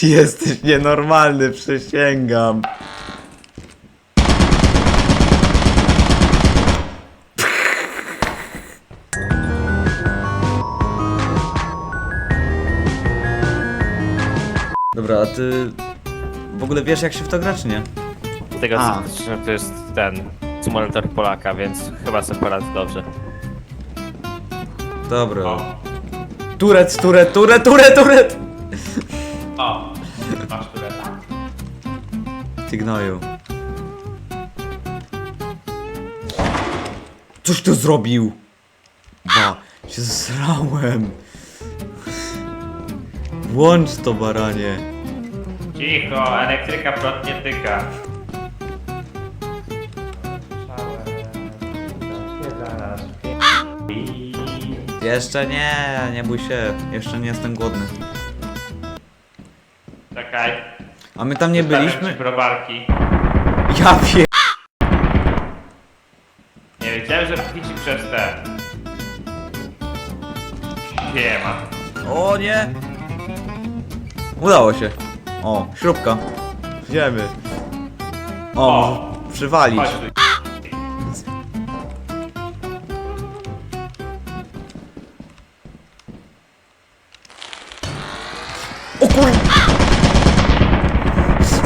Ty jesteś nienormalny, przysięgam. Dobra, a ty w ogóle wiesz jak się w to gra, czy nie? Tego A. co, że to jest ten symulator Polaka, więc chyba sobie poradzę dobrze. Dobra. Turet, turet, turet, turet, turet! O, masz tureta. Ty gnoju. Coś tu zrobił! Ba, się zsrałem. Włącz to baranie. Cicho, elektryka prąd nie tyka. Jeszcze nie, nie bój się. Jeszcze nie jestem głodny. Czekaj. A my tam nie zostawiam byliśmy? ci browarki. Ja wiem. Nie wiedziałem, że pici przez te. Nie ma. O nie! Udało się. O, śrubka. Wiemy. O, O. może przywalić. Chodź tu. O kur...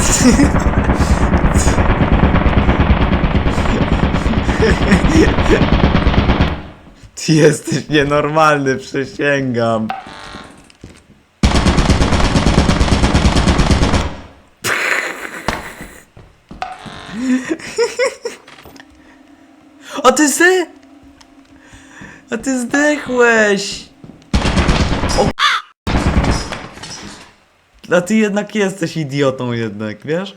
Ty jesteś nienormalny, przysięgam. A ty se... A ty zdechłeś! A ty jednak jesteś idiotą jednak, wiesz?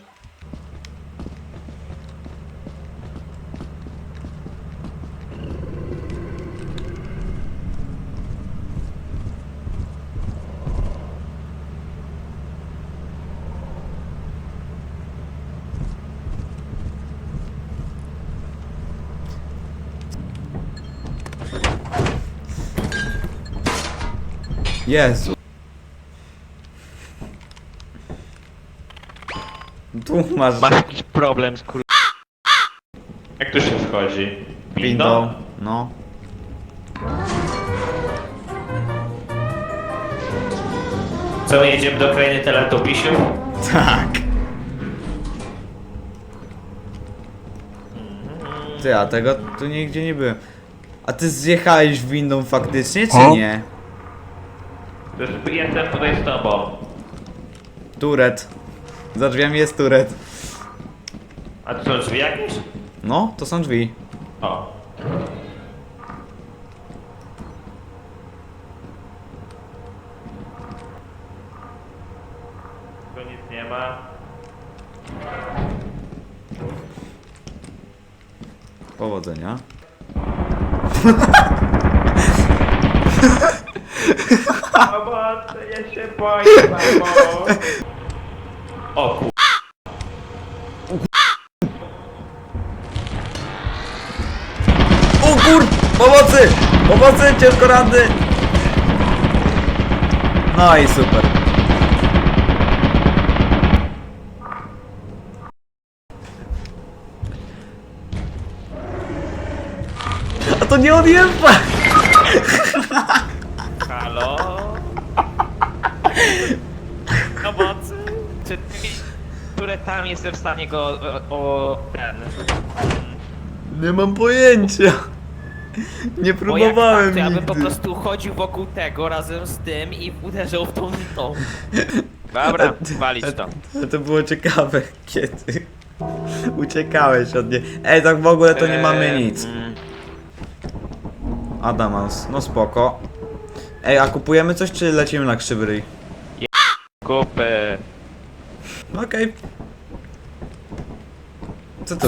Jezu. Tu masz Masz jakiś problem z kur... Jak tu się wchodzi? windą. No. Co, my jedziemy do krainy Teletubisiów? Tak. Ty, a tego tu nigdzie nie byłem. A ty zjechałeś windą faktycznie, czy nie? To jest- Jestem tutaj z tobą. Turet. Za drzwiami jest turet. A tu są drzwi jakieś? No, to są drzwi. O. Tu nic nie ma. Powodzenia. Pomocy, ja się boję, mamo. O kur... O kur... Pomocy! Pomocy! Ciężko ranny! No i super. A to nie odjeżdża! Halo? Pomocy? Czy tymi turetami jestem w stanie go o, o ten... Nie mam pojęcia. Nie Bo jak próbowałem tak, to ja bym nigdy. po prostu chodził wokół tego razem z tym i uderzył w tą tą. Dobra, walić to. Ale to było ciekawe, kiedy uciekałeś od niej. Ej, tak w ogóle to nie mamy Eee, nic. mm, Adamans, no spoko. Ej, a kupujemy coś, czy lecimy na krzywy ryj? Kupy. Okej. Co to?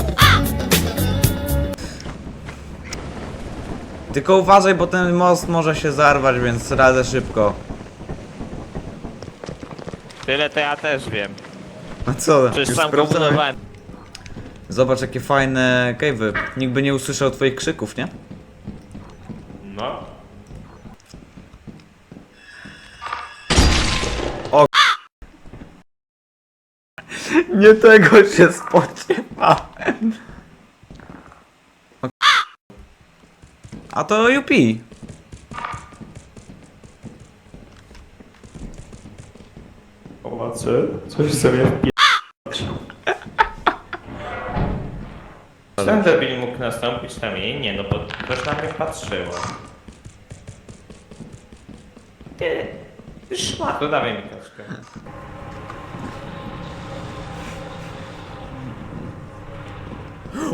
Tylko uważaj, bo ten most może się zarwać, więc radzę szybko. Tyle to ja też wiem. A co? Przecież już sam go budowałem. Zobacz jakie fajne cave'y. Nikt by nie usłyszał twoich krzyków, nie? No. Nie tego się spodziewałem. O k- A to UP. Pomocy? Coś sobie. Czy ten debil mógł nastąpić na mnie? Nie, no bo ktoś na mnie patrzyło. Ty, szmato, dawaj mi kaczkę.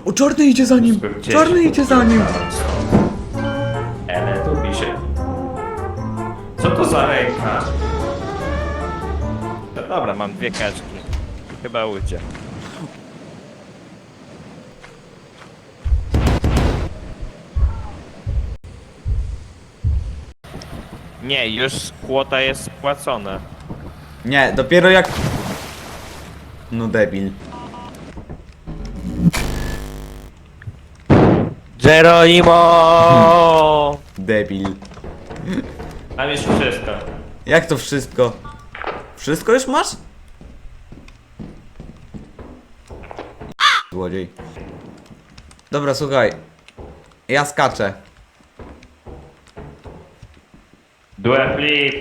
O, czarny idzie za nim! Czarny idzie za nim! Ale tu pisze. Co to za ręka? No dobra, mam dwie kaczki. Chyba ujdzie. Nie, już kłota jest spłacone. Nie, dopiero jak... No debil. Geronimo! Debil. Mam już wszystko. Jak to wszystko? Wszystko już masz? Złodziej. Dobra, słuchaj. Ja skaczę. Duel flip.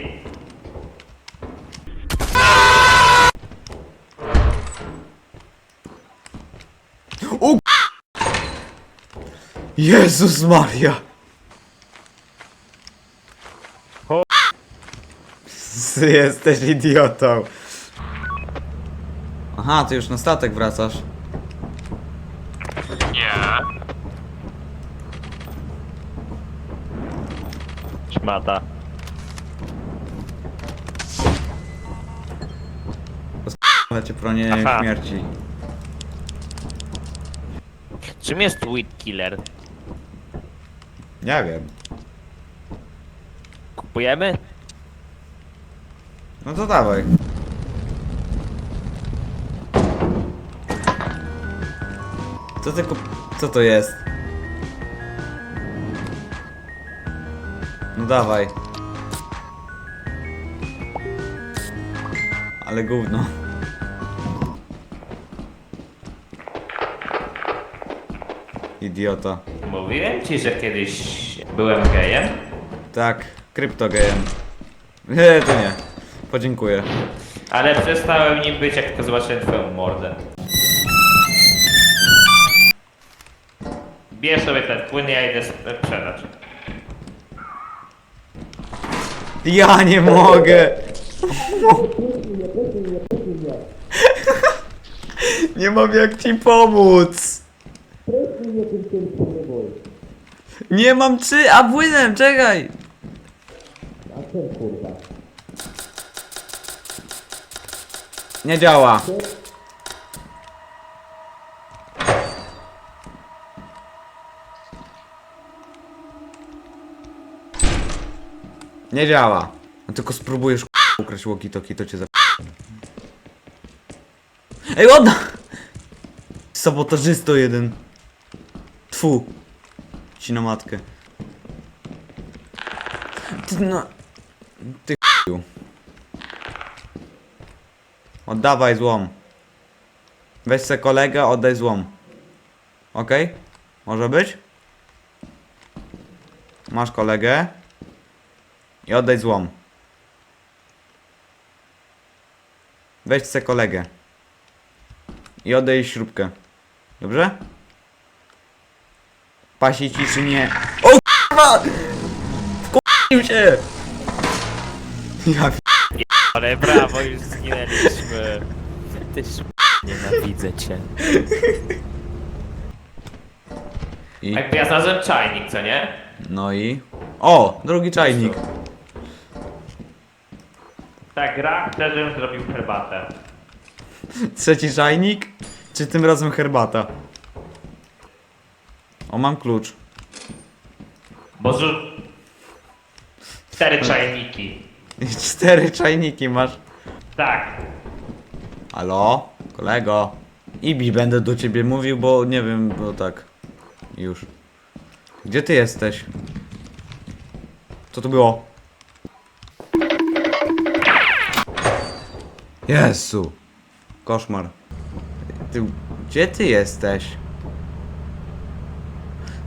O Jezus Maria! Ty jesteś idiotą. Aha, ty już na statek wracasz. Szmata. Ale cię pronienie Aha. śmierci. Czym jest Weed Killer? Nie wiem. Kupujemy? No to dawaj. Co ty kup... Co to jest? No dawaj. Ale gówno. Idiota. Mówiłem ci, że kiedyś byłem gejem? Tak, kryptogejem. Nie, to nie. Podziękuję. Ale przestałem nim być, jak tylko zobaczyłem twoją mordę. Bierz sobie ten płyn, ja idę sprzedać. Ja nie mogę! Nie mam jak ci pomóc! Nie mam czy, a płynem, czekaj! Nie działa. Nie działa. No tylko spróbujesz k***a, ukraść walkie-talkie, to cię za... Ej, odda! Sabotażysto jeden. Tfu. Ci na matkę. Ty no... Ty k***u. Oddawaj złom. Weź se kolegę, oddaj złom. Okej? Może być? Masz kolegę. I oddaj złom. Weź se kolegę. I oddaj śrubkę. Dobrze? Pasi ci czy nie? O k***a! Wkurzył się! Ja Ale brawo, już zginęliśmy. Ty sz... Nienawidzę cię. I? Jakby ja znalazłem czajnik, co nie? No i? O! Drugi czajnik. Ta gra chce, żebym zrobił herbatę. Trzeci czajnik? Czy tym razem herbata? O, mam klucz. Bo. Cztery czajniki. Cztery czajniki masz. Tak. Halo? Kolego? Ibi, będę do ciebie mówił, bo nie wiem, bo tak. Już. Gdzie ty jesteś? Co to było? Jezu. Koszmar. Ty, gdzie ty jesteś?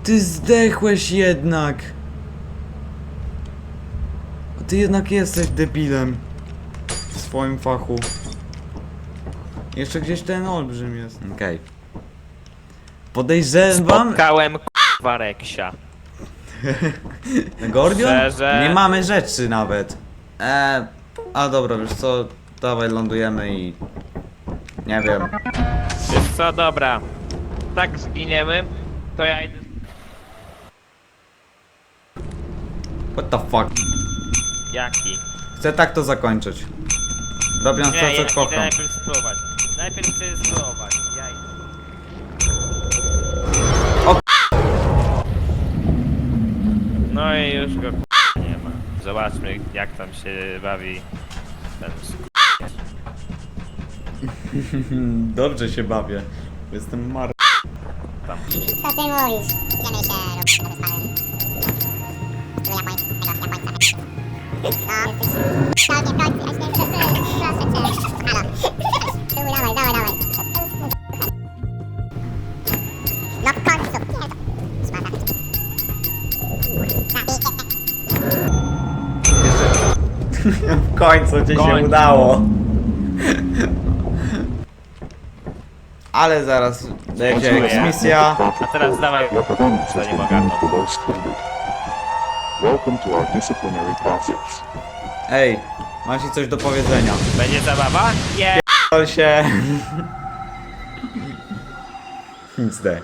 Ty zdechłeś jednak! A ty jednak jesteś debilem. W swoim fachu. Jeszcze gdzieś ten olbrzym jest. Okej. Podejrzewam... Spotkałem k***wa Reksia. Gordion? Szczerze? Nie mamy rzeczy nawet. Eee, a dobra, wiesz co? Dawaj, lądujemy i... Nie wiem. Wiesz co, dobra. Tak zginiemy, to ja idę... What the fuck? Jaki? Chcę tak to zakończyć. Robiąc Nie, to, co idę kocham. najpierw spróbować. Najpierw chcę spróbować. Ja idę. O! No i już go k***a nie ma. Zobaczmy jak tam się bawi ten sk- Dobrze się bawię. Jestem mar... tam. Co ty mówisz? Idziemy się robić w końcu. Nie, to... Spada. w końcu ci się końcu. udało. Ale zaraz będzie eksmisja. A teraz dawaj, performance has Welcome to our disciplinary process. Ej, mam ci coś do powiedzenia. Będzie zabawa? Nie! Pal się. Nic de.